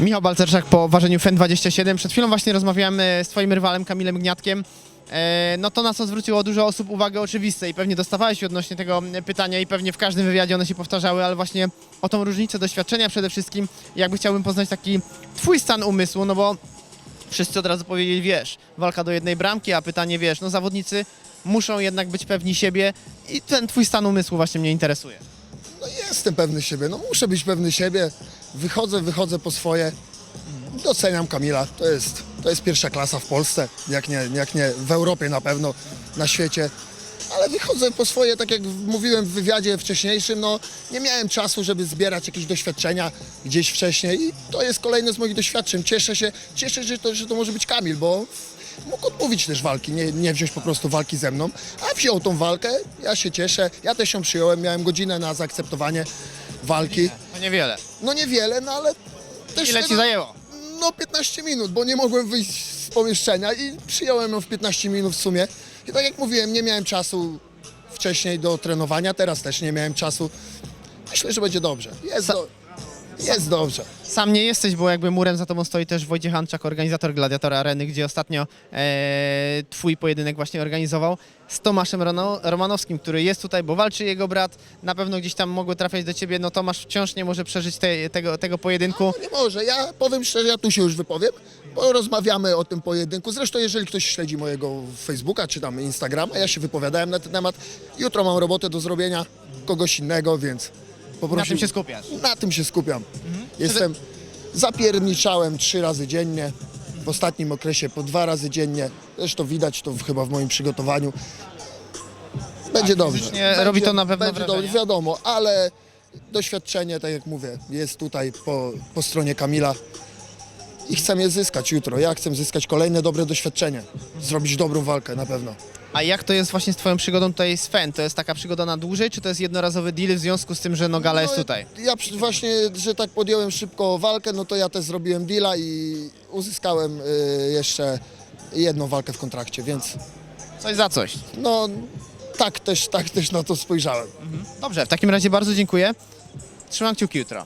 Michał Balcerczak po ważeniu FEN 27. Przed chwilą właśnie rozmawiałem e, z twoim rywalem Kamilem Gniatkiem. E, No to na co zwróciło dużo osób uwagę oczywiste i pewnie dostawałeś odnośnie tego pytania i pewnie w każdym wywiadzie one się powtarzały, ale właśnie o tą różnicę doświadczenia przede wszystkim. Jakby chciałbym poznać taki twój stan umysłu, no bo wszyscy od razu powiedzieli, wiesz, walka do jednej bramki, a pytanie, wiesz, no zawodnicy muszą jednak być pewni siebie i ten twój stan umysłu właśnie mnie interesuje. No jestem pewny siebie, no muszę być pewny siebie. Wychodzę, wychodzę po swoje. Doceniam Kamila, to jest, to jest pierwsza klasa w Polsce, jak nie, jak nie w Europie na pewno, na świecie. Ale wychodzę po swoje, tak jak mówiłem w wywiadzie wcześniejszym, no nie miałem czasu, żeby zbierać jakieś doświadczenia gdzieś wcześniej. I to jest kolejne z moich doświadczeń. Cieszę się, cieszę się, że to, że to może być Kamil, bo mógł odmówić też walki, nie, nie wziąć po prostu walki ze mną, a wziął tą walkę, ja się cieszę, ja też ją przyjąłem, miałem godzinę na zaakceptowanie walki. To niewiele. No niewiele, no ale też... Ile ci no, zajęło? No 15 minut, bo nie mogłem wyjść z pomieszczenia i przyjąłem ją w 15 minut w sumie. I tak jak mówiłem, nie miałem czasu wcześniej do trenowania, teraz też nie miałem czasu. Myślę, że będzie dobrze. Jest, do... jest dobrze. Sam nie jesteś, bo jakby murem za tobą stoi też Wojciech Hanczak, organizator Gladiatora Areny, gdzie ostatnio e, twój pojedynek właśnie organizował z Tomaszem Rono, Romanowskim, który jest tutaj, bo walczy jego brat. Na pewno gdzieś tam mogły trafiać do ciebie. No Tomasz wciąż nie może przeżyć te, tego, tego pojedynku. No nie może, ja powiem szczerze, ja tu się już wypowiem, bo rozmawiamy o tym pojedynku. Zresztą jeżeli ktoś śledzi mojego Facebooka czy tam Instagrama, ja się wypowiadałem na ten temat. Jutro mam robotę do zrobienia, kogoś innego, więc Na tym się skupiasz. Na tym się skupiam. Jestem, zapierniczałem trzy razy dziennie, w ostatnim okresie po dwa razy dziennie. Zresztą widać to w- chyba w moim przygotowaniu. Będzie dobrze. Tak, fizycznie robi to na pewno będzie wrażenie. dobrze, wiadomo, ale doświadczenie, tak jak mówię, jest tutaj po, po stronie Kamila i chcę je zyskać jutro. Ja chcę zyskać kolejne dobre doświadczenie, zrobić dobrą walkę na pewno. A jak to jest właśnie z twoją przygodą tutaj z FEN? To jest taka przygoda na dłużej, czy to jest jednorazowy deal w związku z tym, że no gala jest No, tutaj? Ja przy- właśnie, że tak podjąłem szybko walkę, no to ja też zrobiłem deala i uzyskałem y, jeszcze jedną walkę w kontrakcie, więc Coś za coś. no tak też, tak też na to spojrzałem. Dobrze, w takim razie bardzo dziękuję. Trzymam kciuki jutro.